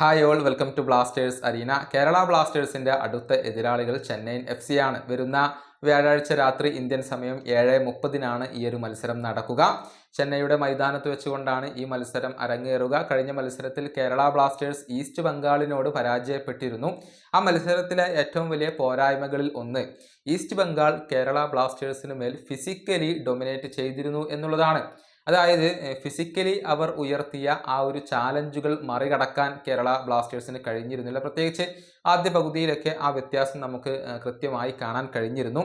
Hi all welcome to Blasters Arena Kerala ബ്ലാസ്റ്റേഴ്സിന്റെ അടുത്ത എതിരാളികൾ ചെന്നൈയിൻ എഫ് സി ആണ്. വരുന്ന വ്യാഴാഴ്ച രാത്രി ഇന്ത്യൻ സമയം ഏഴ് മുപ്പതിനാണ് ഈ ഒരു മത്സരം നടക്കുക. ചെന്നൈയുടെ മൈതാനത്ത് വെച്ചുകൊണ്ടാണ് ഈ മത്സരം അരങ്ങേറുക. കഴിഞ്ഞ മത്സരത്തിൽ കേരള ബ്ലാസ്റ്റേഴ്സ് ഈസ്റ്റ് ബംഗാളിനോട് പരാജയപ്പെട്ടിരുന്നു. ആ മത്സരത്തിലെ ഏറ്റവും വലിയ പോരായ്മകളിൽ ഒന്ന്. ഈസ്റ്റ് ബംഗാൾ കേരള ബ്ലാസ്റ്റേഴ്സിന് മേൽ ഫിസിക്കലി ഡൊമിനേറ്റ് ചെയ്തിരുന്നു എന്നുള്ളതാണ്. അതായത് ഫിസിക്കലി അവർ ഉയർത്തിയ ആ ഒരു ചാലഞ്ചുകൾ മറികടക്കാൻ കേരള ബ്ലാസ്റ്റേഴ്സിന് കഴിഞ്ഞിരുന്നില്ല. പ്രത്യേകിച്ച് ആദ്യ പകുതിയിലൊക്കെ ആ വ്യത്യാസം നമുക്ക് കൃത്യമായി കാണാൻ കഴിഞ്ഞിരുന്നു.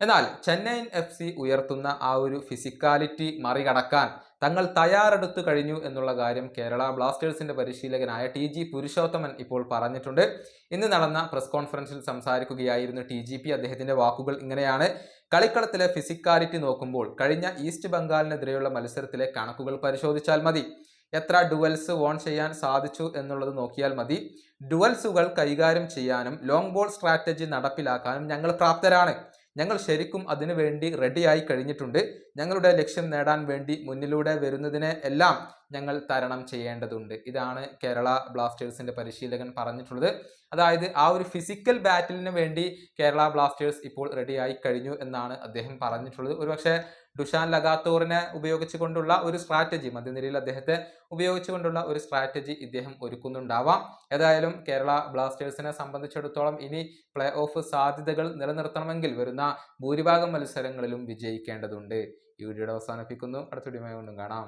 എന്നാൽ ചെന്നൈയിൻ എഫ് സി ഉയർത്തുന്ന ആ ഒരു ഫിസിക്കാലിറ്റി മറികടക്കാൻ തങ്ങൾ തയ്യാറെടുത്തു കഴിഞ്ഞു എന്നുള്ള കാര്യം കേരള ബ്ലാസ്റ്റേഴ്സിന്റെ പരിശീലകനായ ടി ജി പുരുഷോത്തമൻ ഇപ്പോൾ പറഞ്ഞിട്ടുണ്ട്. ഇന്ന് നടന്ന പ്രസ് കോൺഫറൻസിൽ സംസാരിക്കുകയായിരുന്നു ടി ജി പി. അദ്ദേഹത്തിന്റെ വാക്കുകൾ ഇങ്ങനെയാണ്. കളിക്കളത്തിലെ ഫിസിക്കാലിറ്റി നോക്കുമ്പോൾ കഴിഞ്ഞ ഈസ്റ്റ് ബംഗാളിനെതിരെയുള്ള മത്സരത്തിലെ കണക്കുകൾ പരിശോധിച്ചാൽ മതി. എത്ര ഡുവൽസ് വോൺ ചെയ്യാൻ സാധിച്ചു എന്നുള്ളത് നോക്കിയാൽ മതി. ഡുവൽസുകൾ കൈകാര്യം ചെയ്യാനും ലോങ് ബോൾ സ്ട്രാറ്റജി നടപ്പിലാക്കാനും ഞങ്ങൾ പ്രാപ്തരാണ്. ഞങ്ങൾ ശരിക്കും അതിനുവേണ്ടി റെഡിയായി കഴിഞ്ഞിട്ടുണ്ട്. ഞങ്ങളുടെ ലക്ഷ്യം നേടാൻ വേണ്ടി മുന്നിലൂടെ വരുന്നതിനെ എല്ലാം ഞങ്ങൾ തരണം ചെയ്യേണ്ടതുണ്ട്. ഇതാണ് കേരള ബ്ലാസ്റ്റേഴ്സിന്റെ പരിശീലകൻ പറഞ്ഞിട്ടുള്ളത്. അതായത് ആ ഒരു ഫിസിക്കൽ ബാറ്റിലിന് വേണ്ടി കേരള ബ്ലാസ്റ്റേഴ്സ് ഇപ്പോൾ റെഡിയായി കഴിഞ്ഞു എന്നാണ് അദ്ദേഹം പറഞ്ഞിട്ടുള്ളത്. ഒരുപക്ഷെ ഡുഷാൻ ലഗാത്തോറിനെ ഉപയോഗിച്ചുകൊണ്ടുള്ള ഒരു സ്ട്രാറ്റജി മധ്യനിരയിൽ അദ്ദേഹത്തെ ഉപയോഗിച്ചുകൊണ്ടുള്ള ഒരു സ്ട്രാറ്റജി ഇദ്ദേഹം ഒരുക്കുന്നുണ്ടാവാം. ഏതായാലും കേരള ബ്ലാസ്റ്റേഴ്സിനെ സംബന്ധിച്ചിടത്തോളം ഇനി പ്ലേ ഓഫ് സാധ്യതകൾ നിലനിർത്തണമെങ്കിൽ വരുന്ന ഭൂരിഭാഗം മത്സരങ്ങളിലും വിജയിക്കേണ്ടതുണ്ട്. ഈ വീഡിയോയുടെ അവസാനിപ്പിക്കുന്നു. അടുത്ത വീഡിയോ കാണാം.